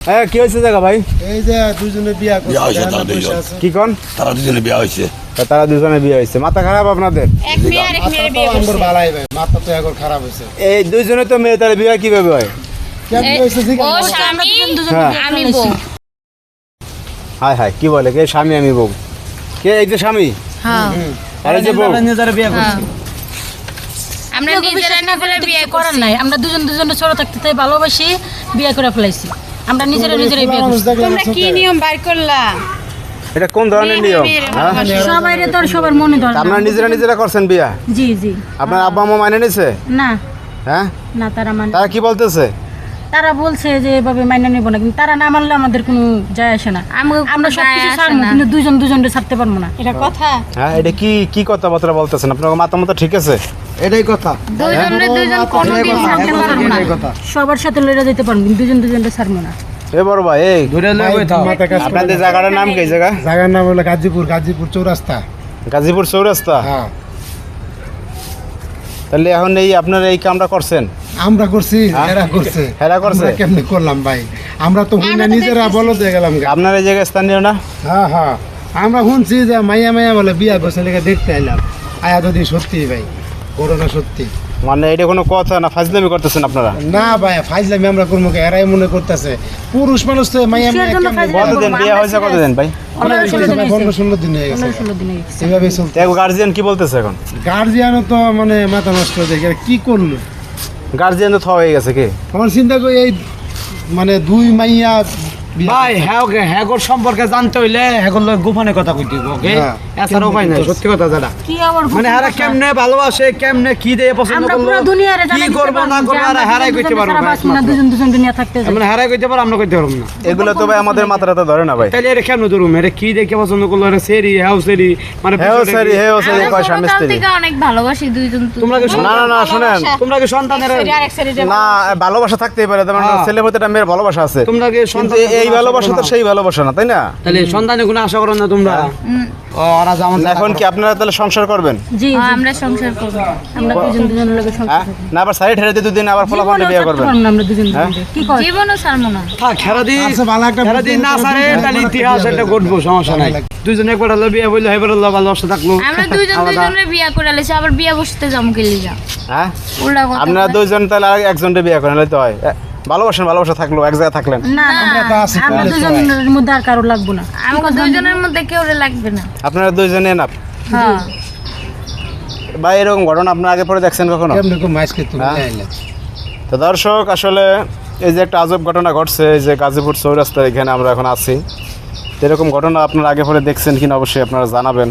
হ্যাঁ কি হয়েছে জায়গা ভাই? এই যে দুজনে বিয়া বিয়া হয়েছে তারা। আছে। কি কোন? তারা দুজনে বিয়া হয়েছে। তারা দুজনে বিয়ে হয়েছে। মাথা খারাপ আপনাদের? এক মেয়ে আর এক মাথা বিয়ে করছে ভালাই ভাই মাথা তো এখন খারাপ হয়েছে। এই দুইজনে তো মেয়ে বিয়ে কীভাবে হয়? কেন এ- হয়েছে ঠিক ও স্বামী। আমি বউ হায়। হায় কি বলে? কে স্বামী আমি বউ? কে এই যে স্বামী? হ্যাঁ। আর এই যে বউ। হ্যাঁ। আমরা নিজেরা না বলে বিয়ে করার নাই। আমরা দুজন দুজনে ছোট থাকতে তাই ভালোবাসি বিয়ে করে ফেলাইছি। আমরা নিজেরা নিজেরাই বিয়ে করছি তোমরা কি নিয়ম বার করলা? এটা কোন ধরনের নিয়ম? হ্যাঁ? সবাই রে তোর সবার মনে ধর না। আপনারা নিজেরা নিজেরা করছেন বিয়া? জি জি। আপনার আব্বা মা মানে নিছে? না। হ্যাঁ? না তারা মানে তারা কি বলতেছে? তারা বলছে যে এভাবে মাইনা নেব না কিন্তু তারা না মানলে আমাদের কোনো যায় আসে না। আমরা সব কিছু ছাড়বো না। কিন্তু দুজন দুজনকে ছাড়তে পারব না। এটা কথা? হ্যাঁ এটা কি কি কথাবার্তা বলতেছেন? আপনার মাথা ঠিক আছে? এটাই কথা। দুজনে দুজন কোনোদিন থাকতে পারব না। কথা। সবার সাথে লড়ে যেতে পারব কিন্তু দুজন দুজনকে ছাড়বো না। এ বড় ভাই এই। মাথা কাজ আপনাদের। জায়গাটার নাম কি জায়গা? জায়গার নাম হলো গাজীপুর গাজীপুর চৌরাস্তা। গাজীপুর চৌরাস্তা? হ্যাঁ। তাহলে এখন এই আপনারা এই কামটা করছেন? আমরা করছি এরা করছে। এরা করছে? কেমনে করলাম ভাই? আমরা তো হুই নিজেরা বলো দিয়ে গেলাম আপনার এই জায়গায় স্থানীয় না? হ্যাঁ হ্যাঁ। আমরা শুনছি যে মাইয়া মাইয়া বলে বিয়া করছে লেগে দেখতে এলাম আয়া যদি সত্যি ভাই ঘটনা সত্যি। মানে এটা কোনো কথা না ফাজলামি করতেছেন আপনারা? না ভাই ফাইজলামি আমরা করব কে? এরাই মনে করতেছে। পুরুষ মানুষ তো মাইয়া মাইয়া? কতদিন? বিয়ে হয়েছে কতদিন ভাই? পনেরো ষোলো দিন হয়ে গেছে। হয়ে এক গার্জিয়ান কি বলতেছে এখন? গার্জিয়ানও তো মানে মাথা নষ্ট হয়ে যায় কি করল? গার্জিয়ান তো থা হয়ে গেছে কি? আমার চিন্তা করি এই মানে দুই মাইয়া ভাই হ্যাঁ ওকে হ্যাঁ সম্পর্কে জানতে হইলে হ্যাঁ গোপনে কথা কইতে ওকে। এছাড়া উপায় নাই সত্যি কথা যেটা কি আবার মানে হারা কেমনে ভালোবাসে কেমনে কি দিয়ে পছন্দ আমরা করল পুরো দুনিয়ারে কি করব না করব আর হারাই কইতে পারব না না দুজন দুজন দুনিয়া থাকতে। মানে হারাই কইতে পারব আমরা কইতে পারব না। এগুলো তো ভাই আমাদের ধরে না ভাই। কেন ধরুম? এটা কি দেখে পছন্দ করল? সেরি হ্যাঁ সেরি মানে হ্যাঁ সারি? হ্যাঁ সারি কয় স্বামী স্ত্রী অনেক ভালোবাসি দুইজন তোমরা কি না না না শুনেন। তোমরা কি সন্তানের না ভালোবাসা। থাকতেই পারে তোমার হ্যাঁ। ছেলে প্রতি একটা মেয়ের ভালোবাসা আছে। তোমরা কি কিন্তু সন্তানের এই ভালোবাসা তো সেই ভালোবাসা না তাই না? তাহলে সন্তানে কোনো আশা করো না তোমরা? ও ওরা যেমন এখন কি আপনারা তাহলে সংসার করবেন? জি জি, আমরা সংসার করব। আমরা দুজন দুজনের লগে সংসার হ্যাঁ? না আবার সাইড হেরে দিয়ে দুদিন আবার ফলাফল বিয়ে করবেন। না আমরা দুজন হ্যাঁ? কি কয়? জীবনও ছাড়বো না। দি আচ্ছা, দি না সারে তাহলে ইতিহাস ঘটবো সমস্যা নাই। দুজন একবার হলো বিয়ে বললে এবার হলো ভালোবাসা থাকল আমরা। দুজনের বিয়া করে আবার বিয়া বসতে জমকে লিগা? হ্যাঁ? আপনারা বলে। দুইজন তাহলে আর একজনকে বিয়ে করেন হয়। ভালোবাসেন ভালোবাসা থাকল এক জায়গায় থাকলেন। না আমরা তো আছি আমরা দুজনের মধ্যে আর কারও লাগবো না। আমাকে দুইজনের মধ্যে কেউ লাগবে না। আপনারা দুইজনে না? হ্যাঁ। বা এরকম ঘটনা আপনার আগে পরে দেখছেন কখনো? তুমি হ্যাঁ। তো দর্শক আসলে এই যে একটা আজব ঘটনা ঘটছে এই যে গাজীপুর চৌরাস্তার এখানে আমরা এখন আছি এরকম ঘটনা আপনারা আগে পরে দেখছেন কিনা অবশ্যই আপনারা জানাবেন।